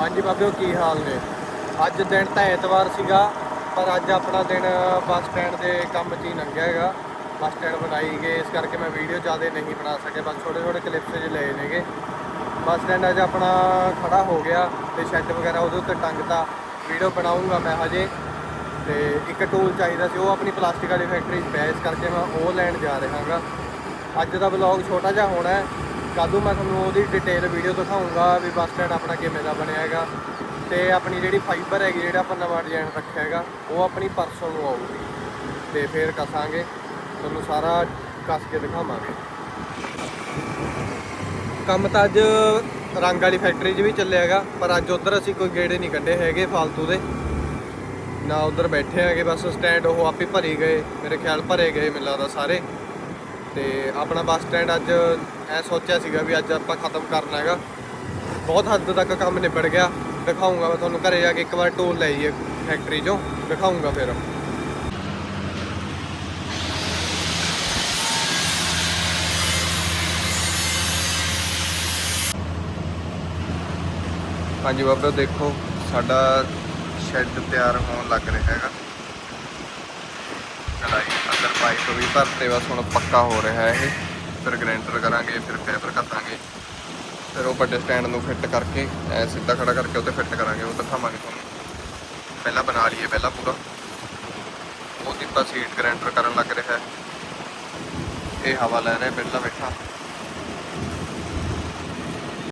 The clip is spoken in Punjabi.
ਹਾਂਜੀ ਬਾਬਿਓ, ਕੀ ਹਾਲ ਨੇ? ਅੱਜ ਦਿਨ ਤਾਂ ਐਤਵਾਰ ਸੀਗਾ, ਪਰ ਅੱਜ ਆਪਣਾ ਦਿਨ ਬੱਸ ਸਟੈਂਡ ਦੇ ਕੰਮ 'ਚ ਹੀ ਲੰਘਿਆ ਹੈਗਾ। ਬੱਸ ਸਟੈਂਡ ਬਣਾਈ ਗਏ ਇਸ ਕਰਕੇ ਮੈਂ ਵੀਡੀਓ ਜ਼ਿਆਦਾ ਨਹੀਂ ਬਣਾ ਸਕਿਆ, ਬਸ ਛੋਟੇ ਛੋਟੇ ਕਲਿੱਪਸ ਜਿਹੇ ਲਏ ਨੇਗੇ। ਬੱਸ ਸਟੈਂਡ ਅੱਜ ਆਪਣਾ ਖੜਾ ਹੋ ਗਿਆ ਤੇ ਸ਼ੈੱਡ ਵਗੈਰਾ ਉਹਦੇ ਉੱਤੇ ਟੰਗਤਾ। ਵੀਡੀਓ ਬਣਾਉਂਗਾ ਮੈਂ ਹਜੇ। ਤੇ ਇੱਕ ਟੂਲ ਚਾਹੀਦਾ ਸੀ, ਉਹ ਆਪਣੀ ਪਲਾਸਟਿਕ ਵਾਲੀ ਫੈਕਟਰੀ 'ਚ ਪਿਆ, ਇਸ ਕਰਕੇ ਮੈਂ ਉਹ ਲੈਣ ਜਾ ਰਿਹਾ ਹਾਂਗਾ। ਅੱਜ ਦਾ ਵਲੌਗ ਛੋਟਾ ਜਿਹਾ ਹੋਣਾ ਕੱਲ੍ਹ ਮੈਂ ਤੁਹਾਨੂੰ ਉਹਦੀ ਡਿਟੇਲ ਵੀਡੀਓ ਦਿਖਾਉਂਗਾ ਵੀ ਬੱਸ ਸਟੈਂਡ ਆਪਣਾ ਕਿਵੇਂ ਦਾ ਬਣਿਆ ਹੈਗਾ ਤੇ ਆਪਣੀ ਜਿਹੜੀ ਫਾਈਬਰ ਹੈਗੀ, ਜਿਹੜਾ ਆਪਾਂ ਨਵਾਂ ਡਿਜ਼ਾਈਨ ਰੱਖਿਆ ਹੈਗਾ, ਉਹ ਆਪਣੀ ਪਰਸੋਂ ਨੂੰ ਆਊਗੀ। ਤੇ ਫਿਰ ਕਸਾਂਗੇ। ਤੁਹਾਨੂੰ ਸਾਰਾ ਕੱਸ ਕੇ ਦਿਖਾਵਾਂਗੇ। ਕੰਮ ਤਾਂ ਅੱਜ ਰੰਗ ਵਾਲੀ ਫੈਕਟਰੀ 'ਚ ਵੀ ਚੱਲਿਆ ਹੈਗਾ, ਪਰ ਅੱਜ ਉਧਰ ਅਸੀਂ ਕੋਈ ਗੇੜੇ ਨਹੀਂ ਕੱਢੇ ਹੈਗੇ ਫਾਲਤੂ ਦੇ। ਨਾ ਉਧਰ ਬੈਠੇ ਹੈਗੇ, ਬਸ ਸਟੈਂਡ ਉਹ ਆਪੇ ਭਰੀ ਗਏ, ਮੇਰੇ ਖਿਆਲ ਭਰੇ ਗਏ ਮੈਨੂੰ ਲੱਗਦਾ ਸਾਰੇ। ਤੇ ਆਪਣਾ ਬੱਸ ਸਟੈਂਡ ਅੱਜ ਐ ਸੋਚਿਆ ਸੀਗਾ ਵੀ ਅੱਜ ਆਪਾਂ ਖਤਮ ਕਰਨਾ ਹੈਗਾ। ਬਹੁਤ ਹੱਦ ਤੱਕ ਕੰਮ ਨਿਬੜ ਗਿਆ। ਦਿਖਾਉਂਗਾ ਮੈਂ ਤੁਹਾਨੂੰ, ਘਰੇ ਜਾ ਕੇ ਇੱਕ ਵਾਰ ਟੂਲ ਲੈ ਜਾਈਏ ਫੈਕਟਰੀ 'ਚੋਂ ਦਿਖਾਉਂਗਾ ਫਿਰ। ਹਾਂਜੀ ਬਾਬਾ, ਦੇਖੋ, ਸਾਡਾ ਸ਼ੈੱਡ ਤਿਆਰ ਹੋਣ ਲੱਗ ਰਿਹਾ ਹੈਗਾ। ਵੀ ਭਰਤੇ ਬਸ ਹੁਣ ਪੱਕਾ ਹੋ ਰਿਹਾ ਇਹ। ਫਿਰ ਗ੍ਰੈਂਡਰ ਕਰਾਂਗੇ, ਫਿਰ ਫਾਈਬਰ ਕੱਟਾਂਗੇ। ਫਿਰ ਉਹ ਵੱਡੇ ਸਟੈਂਡ ਨੂੰ ਫਿੱਟ ਕਰਕੇ, ਐ ਸਿੱਧਾ ਖੜਾ ਕਰਕੇ ਉੱਤੇ ਫਿੱਟ ਕਰਾਂਗੇ, ਉਹ ਦਿਖਾਵਾਂਗੇ ਤੁਹਾਨੂੰ। ਪਹਿਲਾਂ ਬਣਾ ਲਈਏ ਪਹਿਲਾਂ ਪੂਰਾ। ਉਹ ਦਿੱਤਾ ਸੀਟ ਗ੍ਰੈਂਡਰ ਕਰਨ ਲੱਗ ਰਿਹਾ। ਹੈ ਇਹ ਹਵਾ ਲੈ ਰਿਹਾ, ਪਹਿਲਾਂ ਬੈਠਾ।